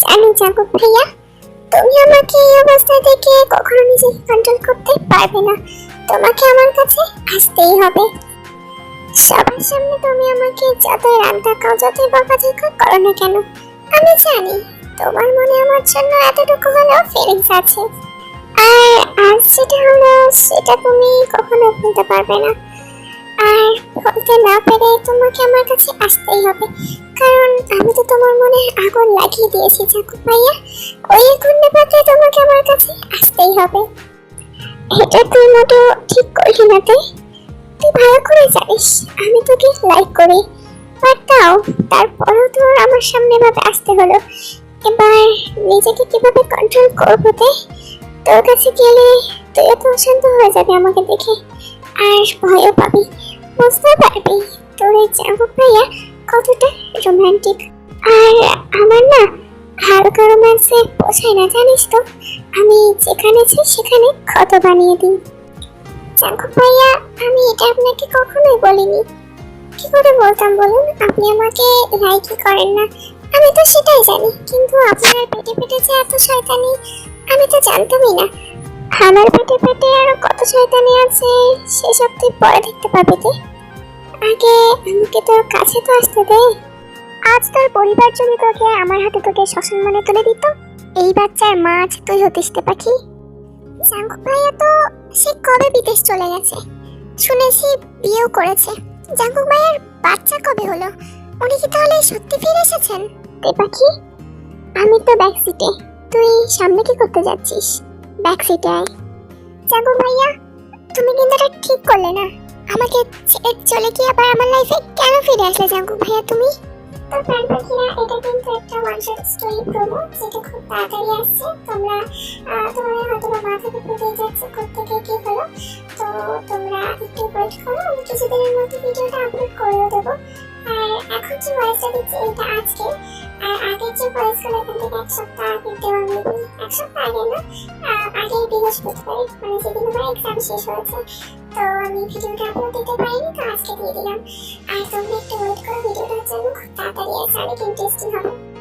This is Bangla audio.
জানি জাগো ভাইয়া, তুমি আমাকে এই অবস্থা দেখে কখনো নিজেকে কন্ট্রোল করতে পারবে না। তোমাকে আমার কাছে আসতেই হবে। সবার সামনে তুমি আমাকে যতই রাগ দেখাও, যতই বকাঝকা করো না কেন, আমি জানি তোমার মনে আমার জন্য এতটুকু হলেও ফিলিংস আছে। আর আজ যেটা হলো, সেটা তুমি কখনো ভুলতে পারবে না। বলতে না পেরে তোমাকে আমার কাছে আসতেই হবে। কারণ আমি তো তোমার মনে আগুন লাগিয়ে দিয়েছি চাকু ভাইয়া। ওই আগুন নেভাতে তোমাকে আমার কাছে আসতেই হবে। এটা তুই মোটেও ঠিক করলি না তুই তুই ভালো করে জানিস, আমি তোকে লাইক করি। বাট তাও তারপরও তোর আমার সামনে ভাবে আসতে হলো। এবার নিজেকে কীভাবে কন্ট্রোল করব তে? তোর কাছে গেলে তুই তো অশান্ত হয়ে যাবে আমাকে দেখে। আর ভয়ও পাবি। বুঝতে পারবি। তোর এই জাগো ভাইয়া কতটা রোমান্টিক। আর আমার না হালকা রোম্যান্সে পোষায় না, জানিস তো? আমি যেখানে চাই সেখানে ক্ষত বানিয়ে দিই। জাগো ভাইয়া আমি এটা আপনাকে কখনোই বলিনি। কি করে বলতাম বলুন? আপনি আমাকে লাইকই করেন না। আমি তো সেটাই জানি, কিন্তু আপনার পেটে পেটে যে এত শয়তানি, আমি তো জানতামই না। আমার পেটে পেটে আরও কত শয়তানি আছে, সেসব তুই পরে দেখতে পাবি তুই আগে আমাকে তোর কাছে তো আসতে দে। আজ তোর পরিবার যদি তোকে আমার হাতে তোকে শ্মশান মনে তুলে দিত, এই বাচ্চার মা তুই হতিস পাখি। জাঙ্গু ভাইয়া তো সে কবে বিদেশ চলে গেছে? শুনেছি বিয়েও করেছে। জাঙ্গু ভাইয়ার বাচ্চা কবে হলো? উনি কি তাহলে সত্যি ফিরে এসেছেন? তে পাখি, আমি তো ব্যাক সিটে তুই সামনে কি করতে যাচ্ছিস? ব্যাক সিটে আয়। জাঙ্গু ভাইয়া, তুমি কিন্তু এটা ঠিক করলে না। আমাকে চলে গিয়ে আবার আমার লাইফে কেন ফিরে আসলে জাঙ্গু ভাইয়া তুমি? তো প্রাণ পাখিরা, এটা কিন্তু একটা ওয়ান শট স্টোরি প্রোমো যেটা খুব তাড়াতাড়ি আসছে। তোমরা তোমাদের হয়তো বা মাথা থেকে যাচ্ছে কোথেকে কি হলো। তো তোমরা একটু ওয়েট করো, আমি কিছুদিনের মধ্যে ভিডিওটা আপলোড করেও দেবো। আর এখন যে ভয়েসটা দিচ্ছি, এটা আজকে আর আগের যে ভয়েসগুলো এখান থেকে এক সপ্তাহ আগে দেওয়া এক সপ্তাহ আগে না? মানে তোমরা একটু ওয়েট করো ভিডিওটার জন্য খুব তাড়াতাড়ি আসছে অনেক ইন্টারেস্টিং হবে।